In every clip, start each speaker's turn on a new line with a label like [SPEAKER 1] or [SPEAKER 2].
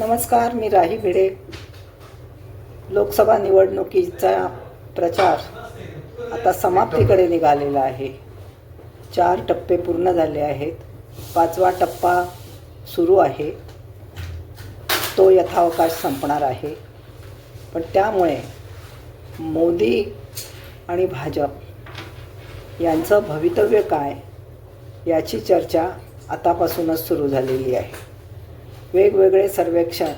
[SPEAKER 1] नमस्कार मी राही भिडे. लोकसभा निवडणुकीचा प्रचार आता समाप्तीकडे निघालेला आहे. चार टप्पे पूर्ण झाले आहेत. पाचवा टप्पा सुरू आहे. तो यथावकाश संपणार आहे. पण त्यामुळे मोदी आणि भाजप यांचं भवितव्य काय याची चर्चा आतापासूनच सुरू झालेली आहे. वेगवेगळे सर्वेक्षण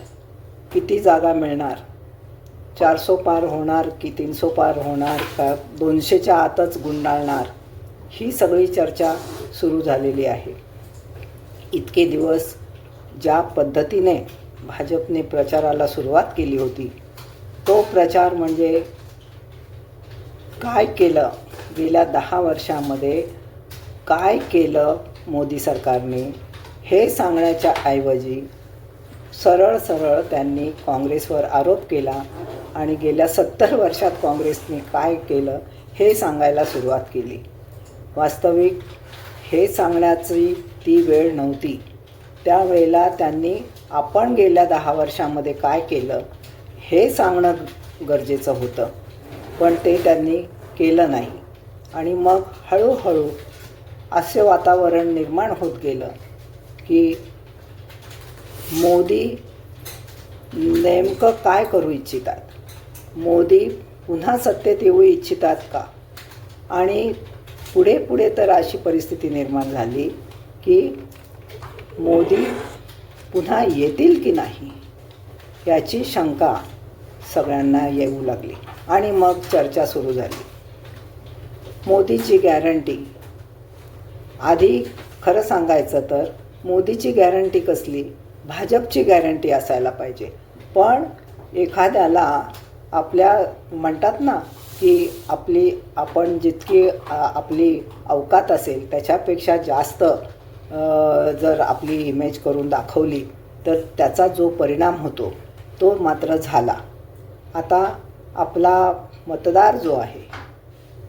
[SPEAKER 1] किती जागा मिळणार? चारसो पार होणार की तीनसो पार होणार का दोनशेच्या आतच गुंडाळणार? ही सगळी चर्चा सुरू झालेली आहे. इतके दिवस ज्या पद्धतीने भाजपने प्रचाराला सुरुवात केली होती तो प्रचार म्हणजे काय केलं? गेल्या दहा वर्षामध्ये काय केलं मोदी सरकारने? हे सांगण्याच्या ऐवजी सरळ सरळ त्यांनी काँग्रेसवर आरोप केला आणि गेल्या सत्तर वर्षात काँग्रेसने काय केलं हे सांगायला सुरुवात केली. वास्तविक हे सांगण्याची ती वेळ नव्हती. त्यावेळेला त्यांनी आपण गेल्या दहा वर्षामध्ये काय केलं हे सांगणं गरजेचं होतं. पण ते त्यांनी केलं नाही. आणि मग हळूहळू असे वातावरण निर्माण होत गेलं की मोदी नेमकं काय करू इच्छितात? मोदी पुन्हा सत्तेत येऊ इच्छितात का? आणि पुढे पुढे तर अशी परिस्थिती निर्माण झाली की मोदी पुन्हा येतील की नाही याची शंका सगळ्यांना येऊ लागली आणि मग चर्चा सुरू झाली. मोदीची गॅरंटी. आधी खरं सांगायचं तर मोदीची गॅरंटी कसली? भाजपची गॅरंटी असायला पाहिजे. पण एखाद्याला आपल्या म्हणतात ना की आपली आपण जितकी आपली अवकात असेल त्याच्यापेक्षा जास्त जर आपली इमेज करून दाखवली तर त्याचा जो परिणाम होतो तो मात्र झाला. आता आपला मतदार जो आहे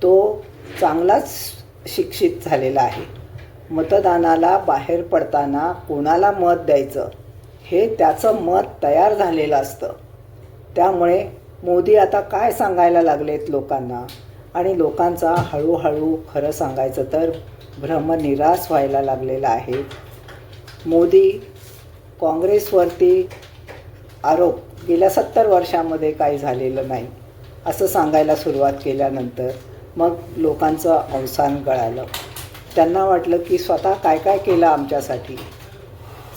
[SPEAKER 1] तो चांगलाच शिक्षित झालेला आहे. मतदानाला बाहेर पडताना कोणाला मत द्यायचं? हे त्याचं मत तयार झालेलं असतं. त्यामुळे मोदी आता काय सांगायला लागलेत लोकांना? आणि लोकांचा हळूहळू खरं सांगायचं तर भ्रमनिराश व्हायला लागलेला आहे. मोदी काँग्रेसवरती आरोप गेल्या सत्तर वर्षामध्ये काही झालेलं नाही असं सांगायला सुरुवात केल्यानंतर मग लोकांचं अवसान गळालं. त्यांना वाटलं की स्वतः काय काय केलं आमच्यासाठी?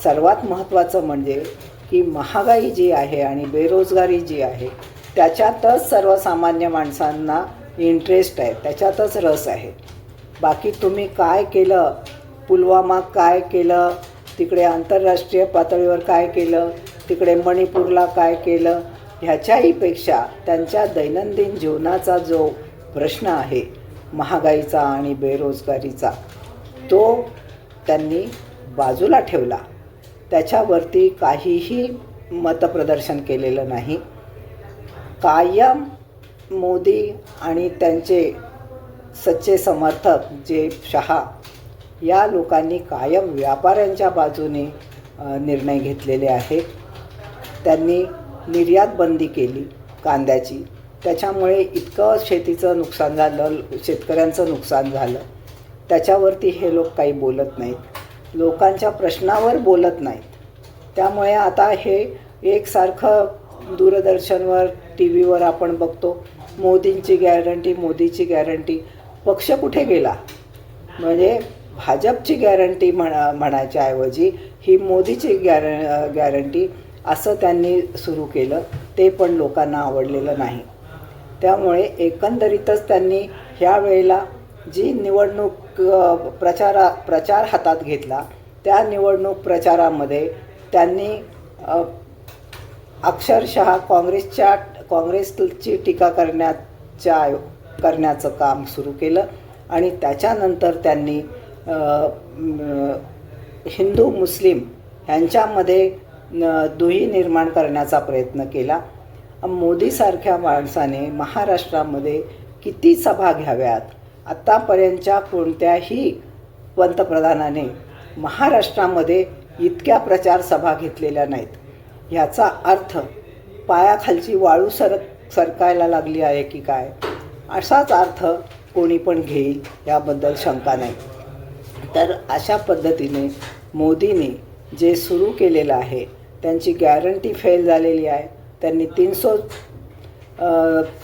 [SPEAKER 1] सर्वात महत्त्वाचं म्हणजे की महागाई जी आहे आणि बेरोजगारी जी आहे त्याच्यातच सर्वसामान्य माणसांना इंटरेस्ट आहे त्याच्यातच रस आहे. बाकी तुम्ही काय केलं पुलवामा काय केलं तिकडे आंतरराष्ट्रीय पातळीवर काय केलं तिकडे मणिपूरला काय केलं ह्याच्याहीपेक्षा त्यांच्या दैनंदिन जीवनाचा जो प्रश्न आहे महागाईचा आणि बेरोजगारीचा तो त्यांनी बाजूला ठेवला. त्याच्यावरती काहीही मतप्रदर्शन केलेलं नाही. कायम मोदी आणि त्यांचे सच्चे समर्थक जे शहा या लोकांनी कायम व्यापाऱ्यांच्या बाजूने निर्णय घेतलेले आहेत. त्यांनी निर्यात बंदी केली कांद्याची. त्याच्यामुळे इतकं शेतीचं नुकसान झालं शेतकऱ्यांचं नुकसान झालं. त्याच्यावरती हे लोक काही बोलत नाहीत. लोकांच्या प्रश्नावर बोलत नाहीत. त्यामुळे आता हे एकसारखं दूरदर्शनवर टी व्हीवर आपण बघतो. मोदींची गॅरंटी मोदीची गॅरंटी. पक्ष कुठे गेला? म्हणजे भाजपची गॅरंटी म्हणा म्हणायच्याऐवजी ही मोदीची गॅर गॅरंटी असं त्यांनी सुरू केलं. ते पण लोकांना आवडलेलं नाही. त्यामुळे एकंदरीतच त्यांनी ह्या वेळेला जी निवडणूक प्रचारा प्रचार हातात घेतला त्या निवडणूक प्रचारामध्ये त्यांनी अक्षरशः काँग्रेसच्या काँग्रेसची टीका करण्याच्या करण्याचं काम सुरू केलं आणि त्याच्यानंतर त्यांनी हिंदू मुस्लिम ह्यांच्यामध्ये दुही निर्माण करण्याचा प्रयत्न केला. मोदीसारख्या माणसाने महाराष्ट्रामध्ये किती सभा घ्याव्यात? आत्तापर्यंतच्या कोणत्याही पंतप्रधानाने महाराष्ट्रामध्ये इतक्या प्रचार सभा घेतलेल्या नाहीत. ह्याचा अर्थ पायाखालची वाळू सर सरकायला लागली आहे की काय? असाच अर्थ कोणी पण घेईल याबद्दल शंका नाही. तर अशा पद्धतीने मोदींनी जे सुरू केलेलं आहे त्यांची गॅरंटी फेल झालेली आहे. त्यांनी तीनसो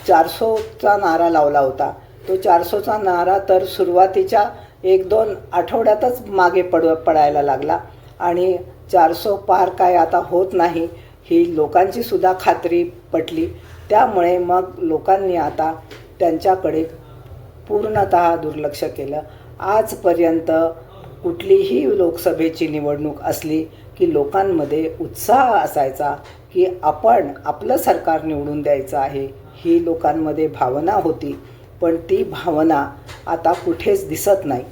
[SPEAKER 1] चारसोचा नारा लावला होता. तो चारसोचा नारा तर सुरुवातीच्या एक दोन आठवड्यातच मागे पड पडायला लागला. आणि चारसो पार काय आता होत नाही ही लोकांची सुद्धा खात्री पटली. त्यामुळे मग लोकांनी आता त्यांच्याकडे पूर्णत दुर्लक्ष केलं. आजपर्यंत कुठलीही लोकसभेची निवडणूक असली की लोकांमध्ये उत्साह असायचा की आपण आपलं सरकार निवडून द्यायचं आहे ही लोकांमध्ये भावना होती. पण ती भावना आता कुठेच दिसत नाही.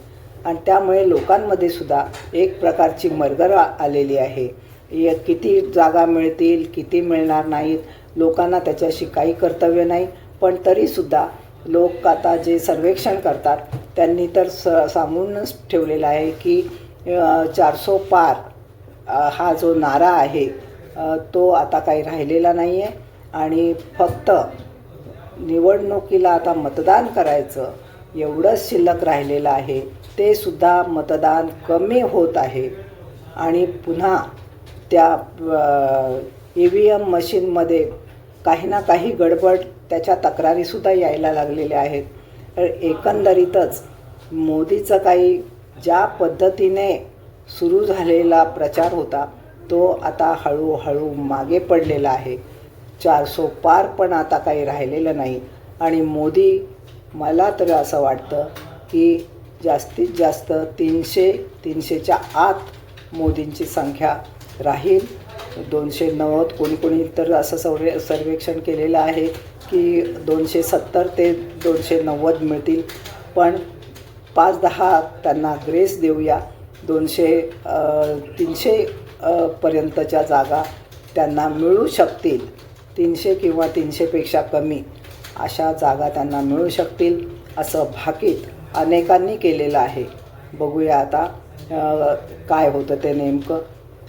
[SPEAKER 1] आणि त्यामुळे लोकांमध्ये सुद्धा एक प्रकारची मरगर आलेली आहे. य- किती जागा मिळतील किती मिळणार नाहीत लोकांना त्याच्याशी काही कर्तव्य नाही. पण तरीसुद्धा लोक आता जे सर्वेक्षण करतात त्यांनी तर स सांगूनच ठेवलेलं आहे की चारसो पार हा जो नारा आहे तो आता काही राहिलेला नाही आहे आणि फक्त निवडणुकीला आता मतदान करायचं एवढंच शिल्लक राहिलेलं आहे ते सुद्धा मतदान कमी होत आहे. आणि पुन्हा त्या ई व्ही एम मशीनमध्ये काही ना काही गडबड त्याच्या तक्रारीसुद्धा यायला लागलेल्या आहेत. तर एकंदरीतच मोदीचं काही ज्या पद्धतीने सुरू झालेला प्रचार होता तो आता हळूहळू मागे पडलेला आहे. चारसो पार पण आता काही राहिलेलं नाही. आणि मोदी मला तर असं वाटतं की जास्तीत जास्त तीनशे तीनशेच्या आत मोदींची संख्या राहील. दोनशे नव्वद कोणी कोणी तर असं सर्वे सर्वेक्षण केलेलं आहे की दोनशे सत्तर ते दोनशे नव्वद मिळतील. पण पाच दहा त्यांना ग्रेस देऊया. दोनशे तीनशे पर्यंतच्या जागा त्यांना मिळू शकतील. तीनशे किंवा तीनशेपेक्षा कमी अशा जागा त्यांना मिळू शकतील असं भाकीत अनेकांनी केलेलं आहे. बघूया आता काय होतं ते नेमकं.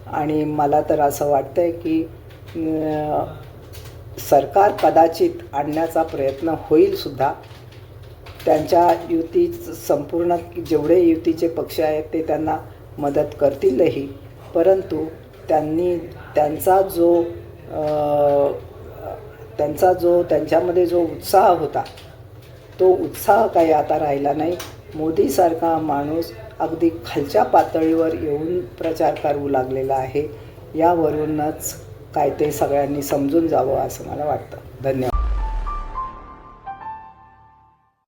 [SPEAKER 1] आणि मला तर असं वाटतं आहे की सरकार कदाचित आणण्याचा प्रयत्न होईलसुद्धा त्यांच्या युती संपूर्ण जेवढे युतीचे पक्ष आहेत ते त्यांना मदत करतीलही. परंतु त्यांनी त्यांचा जो त्यांचा जो त्यांच्यामध्ये जो उत्साह होता तो उत्साह काही आता राहिला नाही. मोदीसारखा माणूस अगदी खालच्या पातळीवर येऊन प्रचार करू लागलेला आहे. यावरूनच काय ते सगळ्यांनी समजून जावं असं मला वाटतं. धन्यवाद.